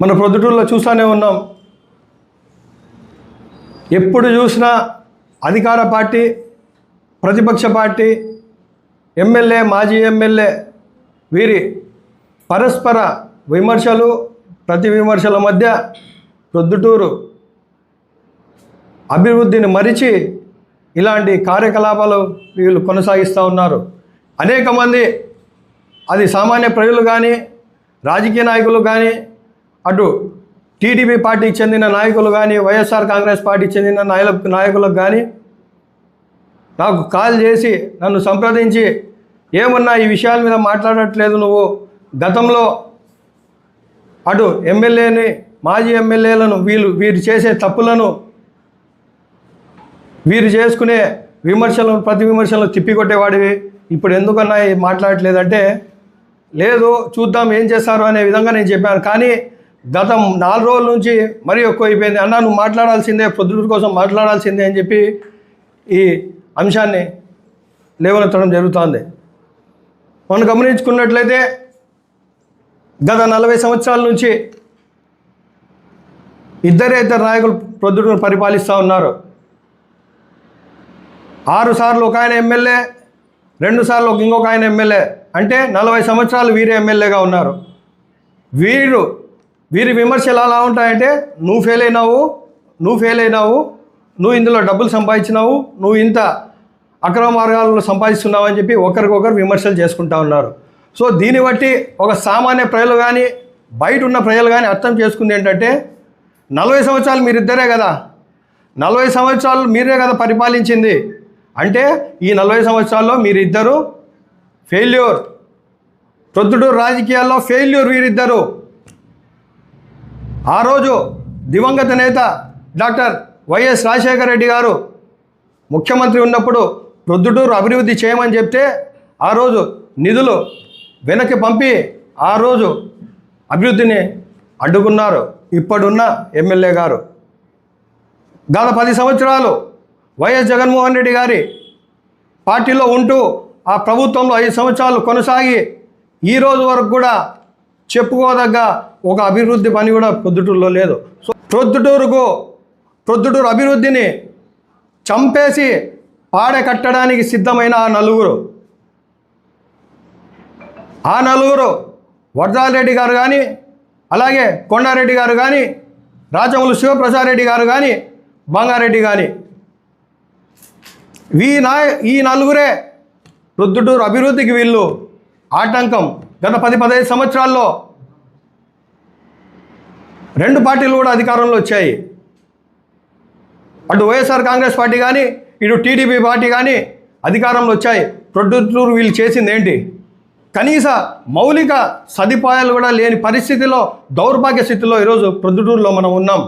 మన ప్రొద్దుటూరులో చూస్తూనే ఉన్నాం. ఎప్పుడు చూసినా అధికార పార్టీ ప్రతిపక్ష పార్టీ ఎమ్మెల్యే మాజీ ఎమ్మెల్యే వీరి పరస్పర విమర్శలు ప్రతి విమర్శల మధ్య ప్రొద్దుటూరు అభివృద్ధిని మరిచి ఇలాంటి కార్యకలాపాలు వీళ్ళు కొనసాగిస్తూ ఉన్నారు. అనేక మంది అది సామాన్య ప్రజలు కానీ రాజకీయ నాయకులు కానీ అటు టీడీపీ పార్టీకి చెందిన నాయకులు కానీ వైఎస్ఆర్ కాంగ్రెస్ పార్టీకి చెందిన నాయకు నాయకులకు కానీ నాకు కాల్ చేసి నన్ను సంప్రదించి ఏమన్నా ఈ విషయాల మీద మాట్లాడట్లేదు నువ్వు. గతంలో అటు ఎమ్మెల్యేని మాజీ ఎమ్మెల్యేలను వీళ్ళు వీరు చేసే తప్పులను వీరు చేసుకునే విమర్శలను ప్రతి విమర్శలను తిప్పికొట్టేవాడివి. ఇప్పుడు ఎందుకన్నా మాట్లాడట్లేదంటే లేదు చూద్దాం ఏం చేస్తారు అనే విధంగా నేను చెప్పాను. కానీ గత నాలుగు రోజుల నుంచి మరీ ఎక్కువ అయిపోయింది అన్న నువ్వు మాట్లాడాల్సిందే పొద్దుటూరు కోసం మాట్లాడాల్సిందే అని చెప్పి ఈ అంశాన్ని లేవనెత్తడం జరుగుతోంది. మనం గమనించుకున్నట్లయితే గత నలభై సంవత్సరాల నుంచి ఇద్దరే ఇద్దరు నాయకులు ప్రొద్దుటూరు పరిపాలిస్తూ ఉన్నారు. ఆరు సార్లు ఒక ఆయన ఎమ్మెల్యే రెండు సార్లు ఒక ఇంకొక ఆయన ఎమ్మెల్యే. అంటే నలభై సంవత్సరాలు వీరే ఎమ్మెల్యేగా ఉన్నారు. వీరు వీరి విమర్శలు ఎలా ఉంటాయంటే నువ్వు ఫెయిల్ అయినావు నువ్వు ఫెయిల్ అయినావు నువ్వు ఇందులో డబ్బులు సంపాదించినావు నువ్వు ఇంత అక్రమ మార్గాల్లో సంపాదిస్తున్నావు అని చెప్పి ఒకరికొకరు విమర్శలు చేసుకుంటా ఉన్నారు. సో దీన్ని బట్టి ఒక సామాన్య ప్రజలు కానీ బయట ఉన్న ప్రజలు కానీ అర్థం చేసుకుంది ఏంటంటే నలభై సంవత్సరాలు మీరిద్దరే కదా. నలభై సంవత్సరాలు మీరే కదా పరిపాలించింది. అంటే ఈ నలభై సంవత్సరాల్లో మీరిద్దరు ఫెయిల్యూర్ ప్రొద్దుటూరు రాజకీయాల్లో ఫెయిల్యూర్ వీరిద్దరు. ఆ రోజు దివంగత నేత డాక్టర్ వైఎస్ రాజశేఖర రెడ్డి గారు ముఖ్యమంత్రి ఉన్నప్పుడు ప్రొద్దుటూరు అభివృద్ధి చేయమని చెప్తే ఆ రోజు నిధులు వెనక్కి పంపి ఆ రోజు అభివృద్ధిని అడ్డుకున్నారు ఇప్పుడున్న ఎమ్మెల్యే గారు. గత పది సంవత్సరాలు వైఎస్ జగన్మోహన్ రెడ్డి గారి పార్టీలో ఉంటూ ఆ ప్రభుత్వంలో ఐదు సంవత్సరాలు కొనసాగి ఈరోజు వరకు కూడా చెప్పుకోదగ్గ ఒక అభివృద్ధి పని కూడా ప్రొద్దుటూరులో లేదు. సో ప్రొద్దుటూరుకు ప్రొద్దుటూరు అభివృద్ధిని చంపేసి పాడె కట్టడానికి సిద్ధమైన ఆ నలుగురు. ఆ నలుగురు వరదారెడ్డి గారు కానీ అలాగే కొండారెడ్డి గారు కానీ రాజమౌళి శివప్రసాద్ రెడ్డి గారు కానీ బంగారెడ్డి కానీ ఈ నాయ ఈ నలుగురే ప్రొద్దుటూరు అభివృద్ధికి వీళ్ళు ఆటంకం. గత పది పదహైదు సంవత్సరాల్లో రెండు పార్టీలు కూడా అధికారంలో వచ్చాయి. అటు వైఎస్ఆర్ కాంగ్రెస్ పార్టీ కానీ ఇటు టీడీపీ పార్టీ కానీ అధికారంలో వచ్చాయి. ప్రొద్దుటూరు వీళ్ళు చేసింది ఏంటి? కనీస మౌలిక సదుపాయాలు కూడా లేని పరిస్థితిలో దౌర్భాగ్య స్థితిలో ఈరోజు ప్రొద్దుటూరులో మనం ఉన్నాం.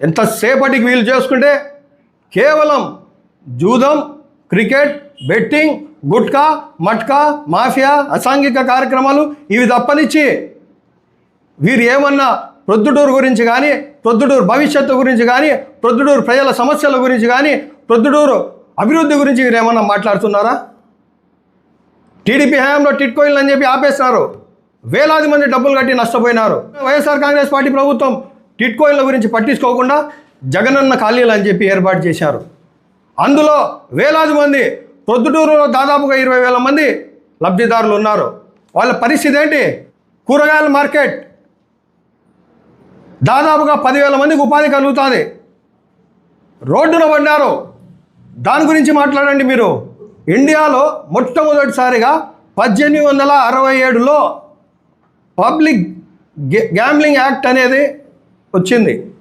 ఎంతసేపటికి వీళ్ళు చేసుకుంటే కేవలం జూదం cricket betting gutka matka mafia అసాంఘిక కార్యక్రమాలు ఇవి తప్పనిచ్చి వీరు ఏమన్నా ప్రొద్దుటూరు గురించి కానీ ప్రొద్దుటూరు భవిష్యత్తు గురించి కానీ ప్రొద్దుటూరు ప్రజల సమస్యల గురించి కానీ ప్రొద్దుటూరు అభివృద్ధి గురించి మీరు ఏమన్నా మాట్లాడుతున్నారా? టీడీపీ హయాంలో టిట్కోయిన్లు అని చెప్పి ఆపేస్తున్నారు వేలాది మంది డబ్బులు కట్టి నష్టపోయినారు. వైఎస్ఆర్ కాంగ్రెస్ పార్టీ ప్రభుత్వం టిట్కోయిన్ల గురించి పట్టించుకోకుండా జగనన్న ఖాళీలు అని చెప్పి ఏర్పాటు చేశారు. అందులో వేలాది మంది ప్రొద్దుటూరులో దాదాపుగా ఇరవై వేల మంది లబ్ధిదారులు ఉన్నారు. వాళ్ళ పరిస్థితి ఏంటి? కూరగాయల మార్కెట్ దాదాపుగా పదివేల మందికి ఉపాధి కలుగుతుంది. రోడ్డున పడ్డారు. దాని గురించి మాట్లాడండి మీరు. ఇండియాలో మొట్టమొదటిసారిగా పద్దెనిమిది వందల అరవై ఏడులో పబ్లిక్ గ్యాంబ్లింగ్ యాక్ట్ అనేది వచ్చింది.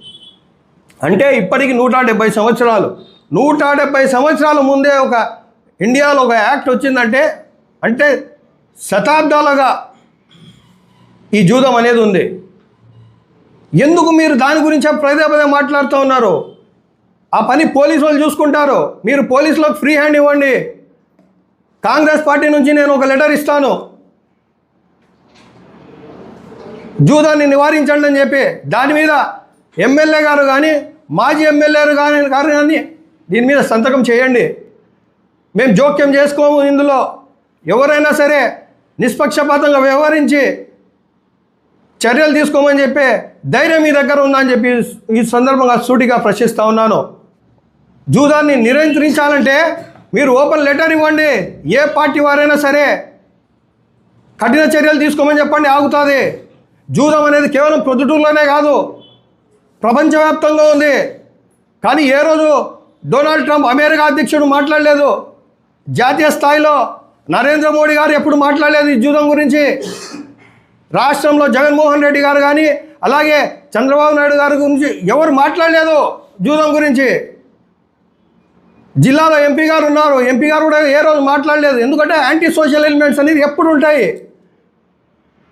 అంటే ఇప్పటికి నూట డెబ్బై సంవత్సరాలు. నూట డెబ్బై సంవత్సరాల ముందే ఒక ఇండియాలో ఒక యాక్ట్ వచ్చిందంటే అంటే శతాబ్దాలుగా ఈ జూదం అనేది ఉంది. ఎందుకు మీరు దాని గురించే పదే పదే మాట్లాడుతూ ఉన్నారు? ఆ పని పోలీసు వాళ్ళు చూసుకుంటారు. మీరు పోలీసులకు ఫ్రీ హ్యాండ్ ఇవ్వండి. కాంగ్రెస్ పార్టీ నుంచి నేను ఒక లెటర్ ఇస్తాను. జూదాన్ని నివారించండి అని చెప్పి దాని మీద ఎమ్మెల్యే గారు కానీ మాజీ ఎమ్మెల్యే కానీ గారు కానీ దీని మీద సంతకం చేయండి. మేము జోక్యం చేసుకోము ఇందులో. ఎవరైనా సరే నిష్పక్షపాతంగా వ్యవహరించి చర్యలు తీసుకోమని చెప్పే ధైర్యం మీ దగ్గర ఉందని చెప్పి ఈ సందర్భంగా సూటిగా ప్రశ్నిస్తూ ఉన్నాను. జూదాన్ని నియంత్రించాలంటే మీరు ఓపెన్ లెటర్ ఇవ్వండి. ఏ పార్టీ వారైనా సరే కఠిన చర్యలు తీసుకోమని చెప్పండి ఆగుతుంది. జూదం అనేది కేవలం ప్రొద్దుటూరులోనే కాదు ప్రపంచవ్యాప్తంగా ఉంది. కానీ ఏ రోజు డొనాల్డ్ ట్రంప్ అమెరికా అధ్యక్షుడు మాట్లాడలేదు జాతీయ స్థాయిలో నరేంద్ర మోడీ గారు ఎప్పుడు మాట్లాడలేదు ఈ జూదం గురించి? రాష్ట్రంలో జగన్మోహన్ రెడ్డి గారు కానీ అలాగే చంద్రబాబు నాయుడు గారి గురించి ఎవరు మాట్లాడలేదు జూదం గురించి. జిల్లాలో ఎంపీ గారు ఉన్నారు. ఎంపీ గారు కూడా ఏ రోజు మాట్లాడలేదు. ఎందుకంటే యాంటీ సోషల్ ఎలిమెంట్స్ అనేది ఎప్పుడు ఉంటాయి.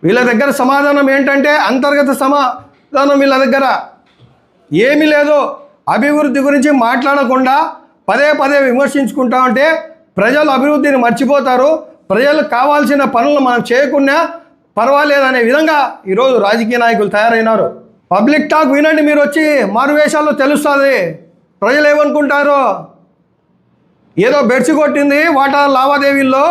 వీళ్ళ దగ్గర సమాధానం ఏంటంటే అంతర్గత సమాధానం వీళ్ళ దగ్గర. ఏమీ లేదు. అభివృద్ధి గురించి మాట్లాడకుండా పదే పదే విమర్శించుకుంటా ఉంటే ప్రజలు అభివృద్ధిని మర్చిపోతారు. ప్రజలకు కావాల్సిన పనులు మనం చేయకుండా పర్వాలేదనే విధంగా ఈరోజు రాజకీయ నాయకులు తయారైనారు. పబ్లిక్ టాక్ వినండి మీరు వచ్చి మారువేషాల్లో తెలుస్తుంది. ప్రజలు ఏమనుకుంటారో? ఏదో బెడ్చి కొట్టింది వాటా లావాదేవీల్లో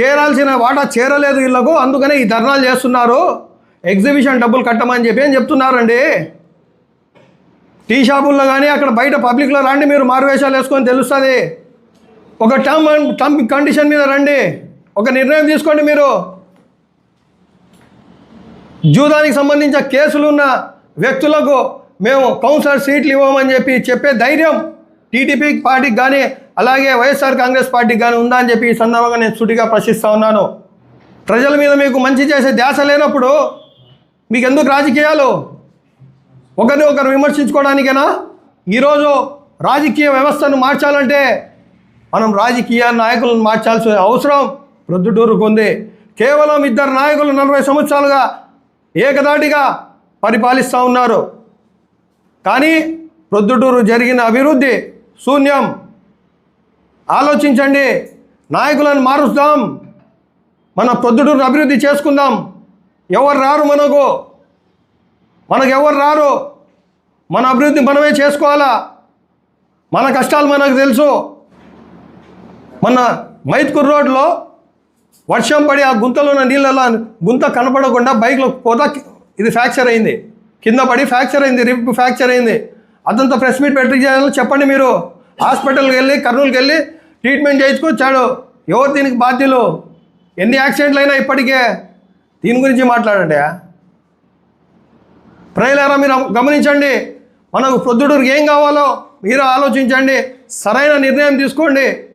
చేరాల్సిన వాటా చేరలేదు వీళ్ళకు అందుకనే ఈ ధర్నాలు చేస్తున్నారు. ఎగ్జిబిషన్ డబ్బులు కట్టమని చెప్పి అని చెప్తున్నారండి? టీ షాపుల్లో కానీ అక్కడ బయట పబ్లిక్లో రండి మీరు మారువేషాలు వేసుకొని తెలుస్తుంది. ఒక టర్మ్ అండ్ టర్మ్ కండిషన్ మీద రండి. ఒక నిర్ణయం తీసుకోండి మీరు. జూదానికి సంబంధించిన కేసులు ఉన్న వ్యక్తులకు మేము కౌన్సిలర్ సీట్లు ఇవ్వమని చెప్పి చెప్పే ధైర్యం టీడీపీ పార్టీకి కానీ అలాగే వైఎస్ఆర్ కాంగ్రెస్ పార్టీకి కానీ ఉందా అని చెప్పి ఈ సందర్భంగా నేను సుటిగా ప్రశ్నిస్తూ ఉన్నాను. ప్రజల మీద మీకు మంచి చేసే ధ్యాస లేనప్పుడు మీకు ఎందుకు రాజకీయాలు? ఒకరిని ఒకరు విమర్శించుకోవడానికేనా? ఈరోజు రాజకీయ వ్యవస్థను మార్చాలంటే మనం రాజకీయ నాయకులను మార్చాల్సిన అవసరం ప్రొద్దుటూరుకుంది కేవలం ఇద్దరు నాయకులు నలభై సంవత్సరాలుగా ఏకదాటిగా పరిపాలిస్తూ ఉన్నారు. కానీ ప్రొద్దుటూరు జరిగిన అభివృద్ధి శూన్యం. ఆలోచించండి నాయకులను మారుస్తాం. మన ప్రొద్దుటూరు అభివృద్ధి చేసుకుందాం. ఎవరు రారు మనకు? మనకు ఎవరు రారు? మన అభివృద్ధి మనమే చేసుకోవాలా? మన కష్టాలు మనకు తెలుసు. మన మైత్కూర్ రోడ్లో వర్షం పడి ఆ గుంతలో ఉన్న నీళ్ళలో గుంత కనపడకుండా బైక్లో పోతా ఇది ఫ్రాక్చర్ అయింది. కింద పడి ఫ్రాక్చర్ అయింది రిప్ ఫ్రాక్చర్ అయింది. అదంతా ప్రెస్ మీట్ పెట్టి చేయాలో. చెప్పండి మీరు. హాస్పిటల్కి వెళ్ళి కర్నూలుకి వెళ్ళి ట్రీట్మెంట్ చేయించుకొచ్చాడు. ఎవరు దీనికి బాధ్యులు? ఎన్ని యాక్సిడెంట్లు అయినా ఇప్పటికే. దీని గురించి మాట్లాడండి. ప్రజలారా మీరు గమనించండి. మనకు ప్రొద్దుటూరుకి ఏం కావాలో మీరు ఆలోచించండి. సరైన నిర్ణయం తీసుకోండి.